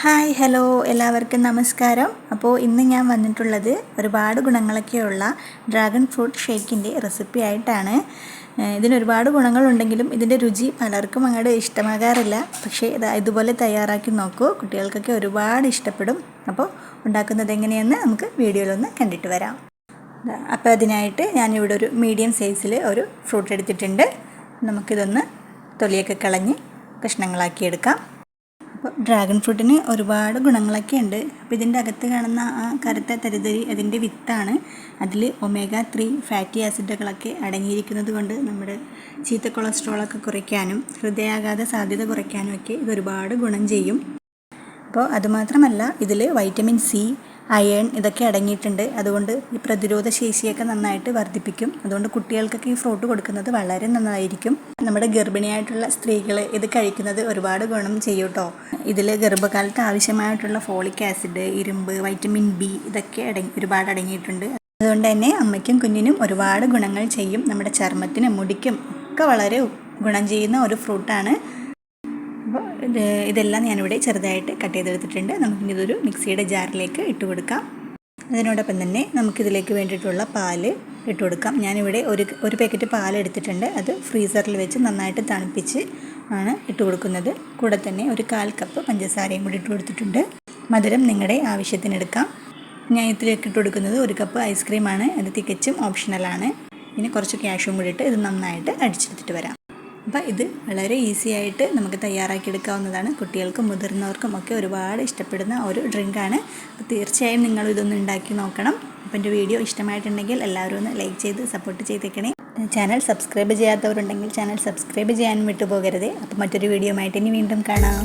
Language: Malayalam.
ഹായ് ഹലോ എല്ലാവർക്കും നമസ്കാരം. അപ്പോൾ ഇന്ന് ഞാൻ വന്നിട്ടുള്ളത് ഒരുപാട് ഗുണങ്ങളൊക്കെയുള്ള ഡ്രാഗൺ ഫ്രൂട്ട് ഷേക്കിന്റെ റെസിപ്പി ആയിട്ടാണ്. ഇതിന് ഒരുപാട് ഗുണങ്ങളുണ്ടെങ്കിലും ഇതിന്റെ രുചി പലർക്കും അങ്ങോട്ട് ഇഷ്ടമാകാറില്ല. പക്ഷേ ഇത് ഇതുപോലെ തയ്യാറാക്കി നോക്കൂ. കുട്ടികൾക്കൊക്കെ ഒരുപാട് ഇഷ്ടപ്പെടും. അപ്പോൾ ഉണ്ടാക്കുന്നത് എങ്ങനെയെന്ന് നമുക്ക് വീഡിയോയിലൊന്ന് കണ്ടിട്ട് വരാം. അപ്പോൾ അതിനായിട്ട് ഞാനിവിടെ ഒരു മീഡിയം സൈസിൽ ഒരു ഫ്രൂട്ട് എടുത്തിട്ടുണ്ട്. നമുക്കിതൊന്ന് തൊലിയൊക്കെ കളഞ്ഞ് കഷ്ണങ്ങളാക്കി എടുക്കാം അപ്പോൾ ഡ്രാഗൺ ഫ്രൂട്ടിന് ഒരുപാട് ഗുണങ്ങളൊക്കെ ഉണ്ട് അപ്പോൾ ഇതിന്റെ അകത്ത് കാണുന്ന ആ കറുത്ത തരിതരി അതിന്റെ വിത്താണ്. അതിൽ ഒമേഗ ത്രീ ഫാറ്റി ആസിഡുകളൊക്കെ അടങ്ങിയിരിക്കുന്നത് കൊണ്ട് നമ്മുടെ ചീത്ത കൊളസ്ട്രോളൊക്കെ കുറയ്ക്കാനും ഹൃദയാഘാത സാധ്യത കുറയ്ക്കാനും ഒക്കെ ഇത് ഒരുപാട് ഗുണം ചെയ്യും. അപ്പോൾ അതുമാത്രമല്ല ഇതിൽ വൈറ്റമിൻ സി അയൺ ഇതൊക്കെ അടങ്ങിയിട്ടുണ്ട്. അതുകൊണ്ട് ഈ പ്രതിരോധ ശേഷിയൊക്കെ നന്നായിട്ട് വർദ്ധിപ്പിക്കും. അതുകൊണ്ട് കുട്ടികൾക്കൊക്കെ ഈ ഫ്രൂട്ട് കൊടുക്കുന്നത് വളരെ നന്നായിരിക്കും. നമ്മുടെ ഗർഭിണിയായിട്ടുള്ള സ്ത്രീകൾ ഇത് കഴിക്കുന്നത് ഒരുപാട് ഗുണം ചെയ്യും കേട്ടോ ഇതിൽ ഗർഭകാലത്ത് ആവശ്യമായിട്ടുള്ള ഫോളിക് ആസിഡ് ഇരുമ്പ് വൈറ്റമിൻ ബി ഇതൊക്കെ അടങ്ങി ഒരുപാട് അടങ്ങിയിട്ടുണ്ട്. അതുകൊണ്ട് തന്നെ അമ്മയ്ക്കും കുഞ്ഞിനും ഒരുപാട് ഗുണങ്ങൾ ചെയ്യും. നമ്മുടെ ചർമ്മത്തിനും മുടിക്കും ഒക്കെ വളരെ ഗുണം ചെയ്യുന്ന ഒരു ഫ്രൂട്ടാണ് ഇതെല്ലാം ഞാനിവിടെ ചെറുതായിട്ട് കട്ട് ചെയ്തെടുത്തിട്ടുണ്ട്. നമുക്കിനി ഇതൊരു മിക്സിയുടെ ജാറിലേക്ക് ഇട്ട് കൊടുക്കാം. അതിനോടൊപ്പം തന്നെ നമുക്കിതിലേക്ക് വേണ്ടിയിട്ടുള്ള പാൽ ഇട്ട് കൊടുക്കാം. ഞാനിവിടെ ഒരു ഒരു പാക്കറ്റ് പാൽ എടുത്തിട്ടുണ്ട്. അത് ഫ്രീസറിൽ വെച്ച് നന്നായിട്ട് തണുപ്പിച്ച് ആണ് ഇട്ട് കൊടുക്കുന്നത്. കൂടെ തന്നെ ഒരു കാൽ കപ്പ് പഞ്ചസാരയും കൂടി ഇട്ട് കൊടുത്തിട്ടുണ്ട്. മധുരം നിങ്ങളുടെ ആവശ്യത്തിന് എടുക്കാം. ഞാൻ ഇതിലേക്ക് ഇട്ട് കൊടുക്കുന്നത് ഒരു കപ്പ് ഐസ്ക്രീമാണ്. അത് തികച്ചും ഓപ്ഷണലാണ്. ഇനി കുറച്ച് ക്യാഷും കൂടി ഇട്ട് ഇത് നന്നായിട്ട് അടിച്ചെടുത്തിട്ട് വരാം. അപ്പോൾ ഇത് വളരെ ഈസി ആയിട്ട് നമുക്ക് തയ്യാറാക്കിയെടുക്കാവുന്നതാണ് കുട്ടികൾക്കും മുതിർന്നവർക്കും ഒക്കെ ഒരുപാട് ഇഷ്ടപ്പെടുന്ന ഒരു ഡ്രിങ്കാണ് തീർച്ചയായും നിങ്ങൾ ഇതൊന്ന് ഉണ്ടാക്കി നോക്കണം. അപ്പോൾ എന്റെ വീഡിയോ ഇഷ്ടമായിട്ടുണ്ടെങ്കിൽ എല്ലാവരും ഒന്ന് ലൈക്ക് ചെയ്ത് സപ്പോർട്ട് ചെയ്തേക്കണേ. ചാനൽ സബ്സ്ക്രൈബ് ചെയ്യാത്തവരുണ്ടെങ്കിൽ ചാനൽ സബ്സ്ക്രൈബ് ചെയ്യാനും വിട്ടുപോകരുത്. അപ്പോൾ മറ്റൊരു വീഡിയോ ആയിട്ട് ഇനി വീണ്ടും കാണാം.